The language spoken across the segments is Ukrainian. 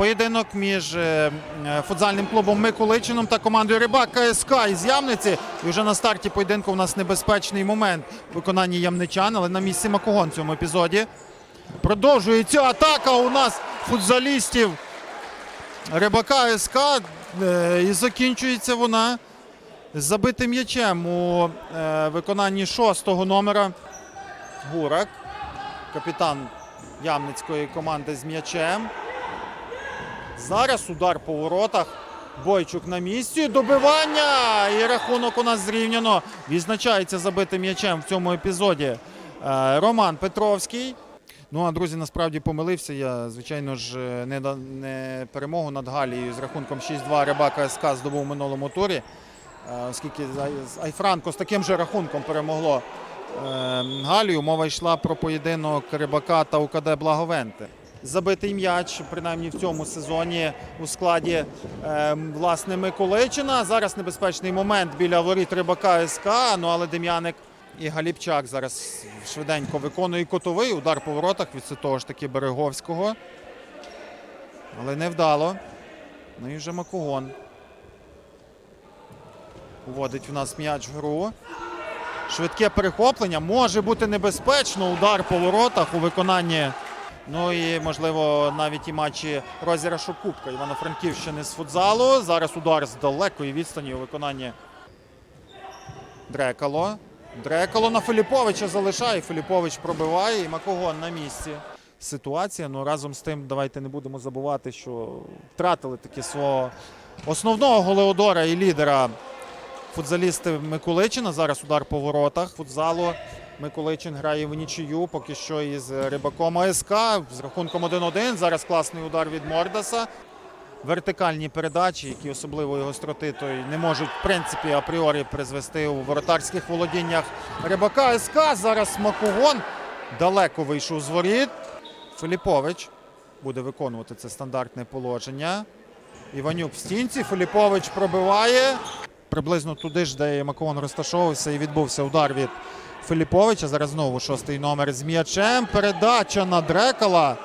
Поєдинок між е, е, футзальним клубом Миколичином та командою Рибак КСК із Ямниці. І вже на старті поєдинку у нас небезпечний момент в виконанні ямничан, але на місці Макогон в цьому епізоді. Продовжується атака у нас футзалістів Рибака СК. е, І закінчується вона забитим м'ячем у виконанні шостого номера. Гурак, капітан Ямницької команди з м'ячем. Зараз удар по воротах. Бойчук на місці. Добивання! І рахунок у нас зрівняно. Відзначається забитим м'ячем в цьому епізоді. Е, Роман Петровський. Ну а друзі, насправді помилився. Я, звичайно ж, е, не, не перемогу над Галією з рахунком 6-2 Рибака СК здобув у минулому турі. Е, Оскільки Айфранко з таким же рахунком перемогло Галію. Мова йшла про поєдинок Рибака та УКД Благовенти. Забитий м'яч, принаймні в цьому сезоні у складі е, власне Миколичина. Зараз небезпечний момент біля воріт Рибака СК. Ну але Дем'яник і Галіпчак зараз швиденько виконує котовий удар по воротах від того ж таки Береговського. Але невдало. Ну і вже Макогон. Уводить в нас м'яч в гру. Швидке перехоплення може бути небезпечно. Удар по воротах у виконанні. Ну і можливо навіть і матчі розіграшу Кубка Івано-Франківщини з футзалу. Зараз удар з далекої відстані у виконанні Дрекало. Дрекало на Филіповича залишає. Филіпович пробиває і Макогон на місці. Ситуація. Ну разом з тим, давайте не будемо забувати, що втратили таки свого основного голеодора і лідера футзалісти Миколичина. Зараз удар по воротах футзалу. Миколичин грає в нічию, поки що із Рибаком АСК з рахунком 1-1. Зараз класний удар від Мордаса. Вертикальні передачі, які особливої гостроти то й не можуть в принципі апріорі призвести у воротарських володіннях Рибака СК. Зараз Макугон далеко вийшов з воріт. Филіпович буде виконувати це стандартне положення. Іванюк в стінці. Филіпович пробиває. Приблизно туди ж, де і Макогон розташовувався, і відбувся удар від Филіповича. Зараз знову шостий номер з м'ячем. Передача на Дрекала.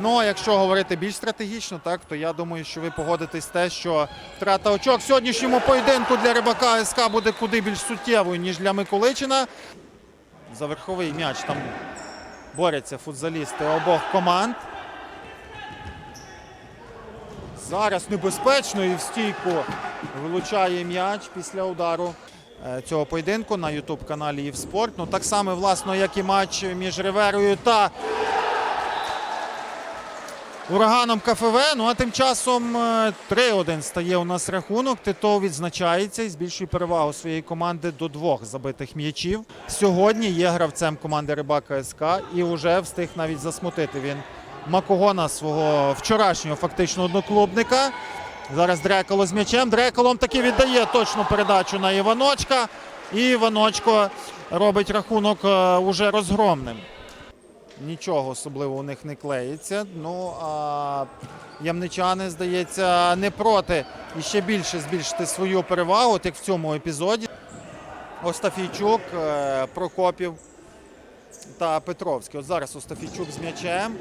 Ну, якщо говорити більш стратегічно, так то я думаю, що ви погодитесь з те, що втрата очок сьогоднішньому поєдинку для рибака СК буде куди більш суттєвою, ніж для Миколичина. За верховий м'яч там борються футзалісти обох команд. Зараз небезпечно і в стійку вилучає м'яч після удару е, цього поєдинку на Ютуб-каналі «Євспорт». Ну, так само, власно, як і матч між Риверою та ураганом КФВ. Ну а тим часом е, 3-1 стає у нас рахунок. Тито відзначається і збільшує перевагу своєї команди до двох забитих м'ячів. Сьогодні є гравцем команди Рибака СК і вже встиг навіть засмутити він Макогона, свого вчорашнього фактично одноклубника. Зараз Дрекало з м'ячем. Дреколом таки віддає точну передачу на Іваночка. І Іваночко робить рахунок е, уже розгромним. Нічого особливо у них не клеїться. Ну а ямничани, здається, не проти і ще більше збільшити свою перевагу, от як в цьому епізоді. Остафійчук, е, Прокопів та Петровський. От зараз Остафійчук з м'ячем.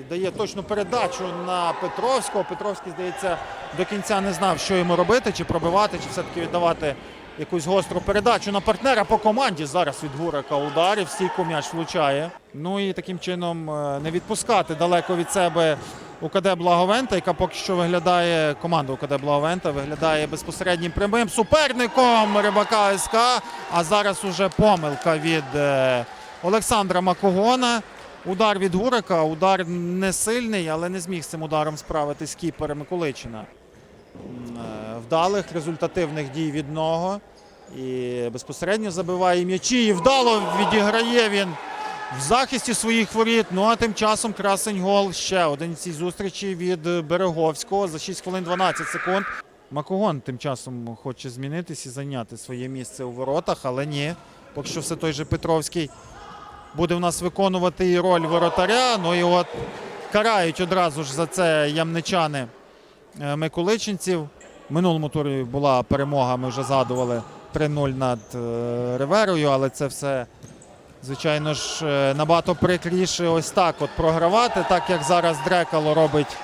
Віддає точну передачу на Петровського. Петровський, здається, до кінця не знав, що йому робити, чи пробивати, чи все-таки віддавати якусь гостру передачу на партнера по команді. Зараз від Гурика ударів, стійку м'яч влучає. Ну і таким чином е, не відпускати далеко від себе УКД Благовента, яка поки що виглядає, команда УКД Благовента виглядає безпосереднім прямим суперником Рибака СК. А зараз уже помилка від е, Олександра Макогона. Удар від Гурика, удар не сильний, але не зміг з цим ударом справитись кіпер Миколичина. Е, Вдалих результативних дій від нього. І безпосередньо забиває м'ячі. І вдало відіграє він в захисті своїх воріт. Ну а тим часом красень гол ще один цій зустрічі від Береговського за 6 хвилин 12 секунд. Макогон тим часом хоче змінитись і зайняти своє місце у воротах, але ні. Поки що все той же Петровський буде в нас виконувати і роль воротаря. Ну і от карають одразу ж за це ямничани е, миколичинців. В минулому турі була перемога, ми вже згадували 3-0 над е, Реверою, але це все, звичайно ж, е, набагато прикріше ось так от програвати, так як зараз Дрекало робить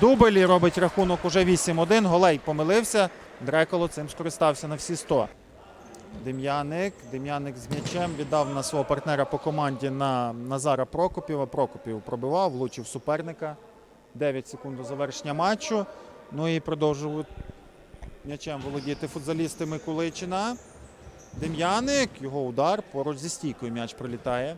дубль і робить рахунок уже 8-1. Голей помилився. Дреколо цим скористався на всі 100. Дем'яник. Дем'яник з м'ячем віддав на свого партнера по команді на Назара Прокопєва. Прокопів пробивав, влучив суперника. 9 секунд до завершення матчу. Ну і продовжують м'ячем володіти футзалісти Миколичина. Дем'яник, його удар поруч зі стійкою м'яч прилітає.